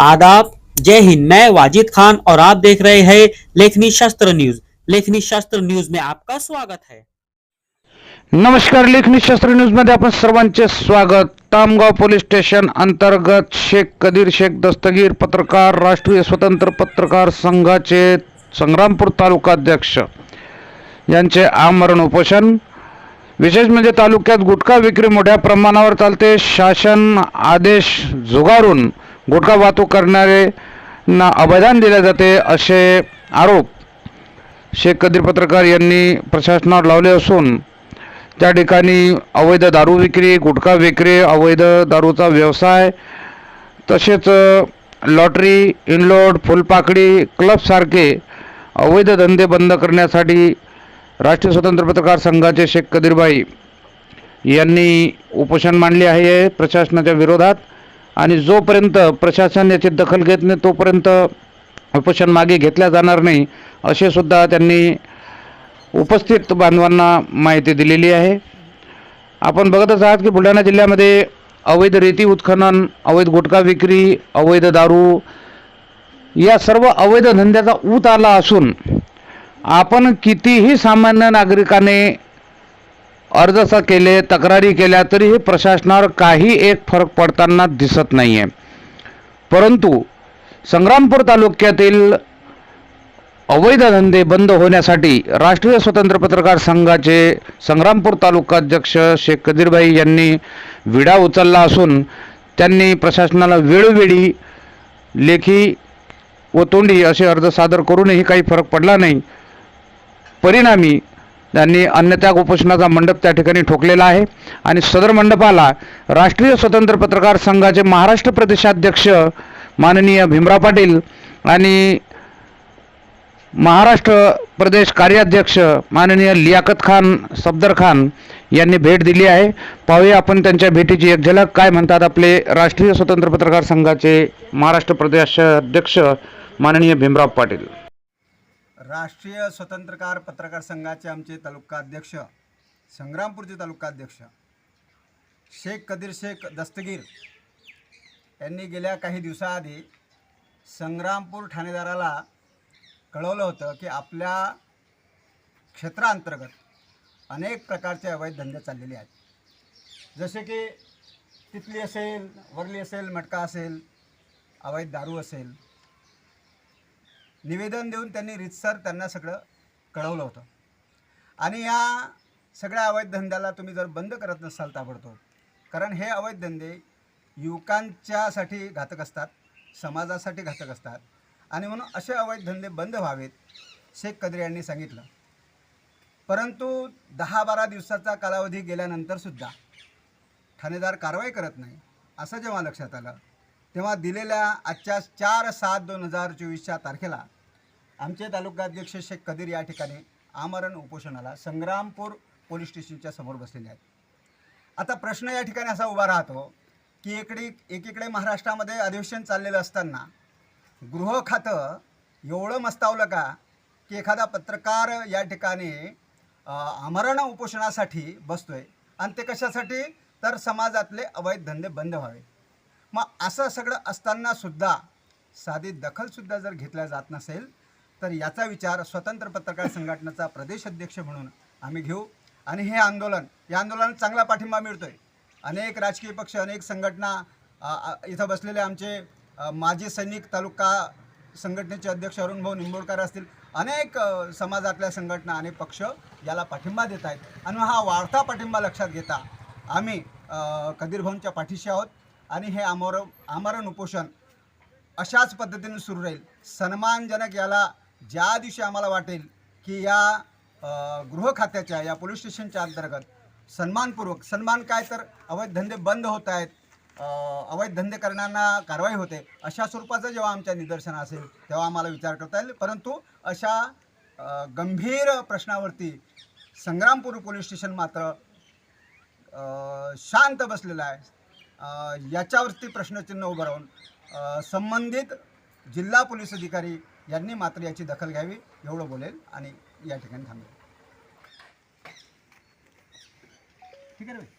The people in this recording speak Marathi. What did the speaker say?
आदाब। जय हिंद। मैं वाजिद खान और आप देख रहे हैं लेखनी शास्त्र न्यूज। लेखनी शास्त्र न्यूज में आपका स्वागत है। नमस्कार लेखनी शास्त्र न्यूजमध्ये आपण सर्वांचे स्वागत. तामगाव पोलीस स्टेशन अंतर्गत शेख कदीर शेख दस्तगीर पत्रकार राष्ट्रीय स्वतंत्र पत्रकार संघाचे संग्रामपूर तालुकाध्यक्ष यांचे आमरण उपोषण. विशेष म्हणजे तालुक्यात गुटखा विक्री मोठ्या प्रमाणावर चालते. शासन आदेश झुगारून गुटखा वाहतूक करणाऱ्यांना अभयदान दिले जाते असे आरोप शेख कदीर पत्रकार यांनी प्रशासनावर लावले असून त्या ठिकाणी अवैध दारू विक्री गुटखा विक्री अवैध दारूचा व्यवसाय तसेच लॉटरी इनलोड फुलपाकडी क्लबसारखे अवैध धंदे बंद करण्यासाठी राष्ट्रीय स्वतंत्र पत्रकार संघाचे शेख कदीरबाई यांनी उपोषण मांडले आहे प्रशासनाच्या विरोधात. आणि जोपर्यंत प्रशासन याची दखल घेत नाही तोपर्यंत उपोषण मागे घेतल्या जाणार नाही असे सुद्धा त्यांनी उपस्थित बांधवांना माहिती दिलेली आहे. आपण बघतच आहात की बुलढाणा जिल्ह्यामध्ये अवैध रेती उत्खनन अवैध गुटखा विक्री अवैध दारू या सर्व अवैध धंद्याचा ऊत आला असून आपण कितीही सामान्य नागरिकाने अर्ज स केले तक्रारी केल्या तरीही प्रशासनावर काही एक फरक पडताना दिसत नाही आहे परंतु संग्रामपूर तालुक्यातील अवैध धंदे बंद होण्यासाठी राष्ट्रीय स्वतंत्र पत्रकार संघाचे संग्रामपूर तालुकाध्यक्ष शेख कदीरभाई यांनी विडा उचलला असून त्यांनी प्रशासनाला वेळोवेळी लेखी व तोंडी असे अर्ज सादर करूनही काही फरक पडला नाही. परिणामी त्यांनी अन्नत्याग उपोषणाचा मंडप त्या ठिकाणी ठोकलेला आहे. आणि सदर मंडपाला राष्ट्रीय स्वतंत्र पत्रकार संघाचे महाराष्ट्र प्रदेशाध्यक्ष माननीय भीमराव पाटील आणि महाराष्ट्र प्रदेश कार्याध्यक्ष माननीय लियाकत खान सफदर खान यांनी भेट दिली आहे. पाहूया आपण त्यांच्या भेटीची एक झलक. काय म्हणतात आपले राष्ट्रीय स्वतंत्र पत्रकार संघाचे महाराष्ट्र प्रदेशाध्यक्ष माननीय भीमराव पाटील? राष्ट्रीय स्वतंत्रकार पत्रकार संघाचे आमचे तालुकाध्यक्ष संग्रामपूरचे तालुकाध्यक्ष शेख कदीर शेख दस्तगीर यांनी गेल्या काही दिवसाआधी संग्रामपूर ठाणेदाराला कळवलं होतं की आपल्या क्षेत्रांतर्गत अनेक प्रकारचे अवैध धंदे चाललेले आहेत. जसे की तिथली असेल वरली असेल मटका असेल अवैध दारू असेल निवेदन देऊन त्यांनी रितसर त्यांना सगळं कळवलं होतं. आणि या सगळ्या अवैध धंद्याला तुम्ही जर बंद करत नसाल ताबडतोब कारण हे अवैध धंदे युवकांच्यासाठी घातक असतात समाजासाठी घातक असतात. आणि म्हणून असे अवैध धंदे बंद व्हावेत शेख कदरे यांनी सांगितलं. परंतु दहा बारा दिवसाचा कालावधी गेल्यानंतरसुद्धा ठाणेदार कारवाई करत नाही असं जेव्हा लक्षात आलं तेव्हा दिलेल्या आजच्या चार सात दोन हजार चोवीसच्या तारखेला आमचे तालुकाध्यक्ष शेख कदीर या ठिकाणी आमरण उपोषणाला संग्रामपूर पोलीस स्टेशनच्या समोर बसलेले आहेत. आता प्रश्न या ठिकाणी असा उभा राहतो की इकडे एकीकडे महाराष्ट्रामध्ये अधिवेशन चाललेलं असताना गृह खातं एवढं मस्तावलं का की एखादा पत्रकार या ठिकाणी आमरण उपोषणासाठी बसतो आहे आणि ते कशासाठी? तर समाजातले अवैध धंदे बंद व्हावे. मग असं सगळं असताना सुद्धा साधी दखलसुद्धा जर घेतल्या जात नसेल तर याचा विचार स्वतंत्र पत्रकार संघटनेचा प्रदेश अध्यक्ष म्हणून आम्ही घेऊ. आणि हे आंदोलन या आंदोलनात चांगला पाठिंबा मिळतोय. अनेक राजकीय पक्ष अनेक संघटना इथं बसलेले आमचे माजी सैनिक तालुका संघटनेचे अध्यक्ष अरुण भाऊ निंबोडकर असतील. अनेक समाजातल्या संघटना आणि पक्ष याला पाठिंबा देत आहेत. आणि हा वाढता पाठिंबा लक्षात घेता आम्ही कदीर भाऊंच्या पाठीशी आहोत. आणि हे आमोर आमरण उपोषण अशाच पद्धतीने सुरू राहील. सन्मानजनक याला ज्या दिवशी आम्हाला वाटेल की या गृह खात्याच्या या पोलीस स्टेशनच्या अंतर्गत सन्मानपूर्वक सन्मान काय तर अवैध धंदे बंद होत आहेत अवैध धंदे करणाऱ्यांना कारवाई होते अशा स्वरूपाचं जेव्हा आमच्या निदर्शन असेल तेव्हा आम्हाला विचार करता येईल. परंतु अशा गंभीर प्रश्नावरती संग्रामपूर पोलीस स्टेशन मात्र शांत बसलेलं आहे. याच्यावरती प्रश्नचिन्ह उभं राहून संबंधित जिल्हा पोलीस अधिकारी यांनी मात्र याची दखल घ्यावी एवढं बोलेल आणि या ठिकाणी थांबेल. ठीक आहे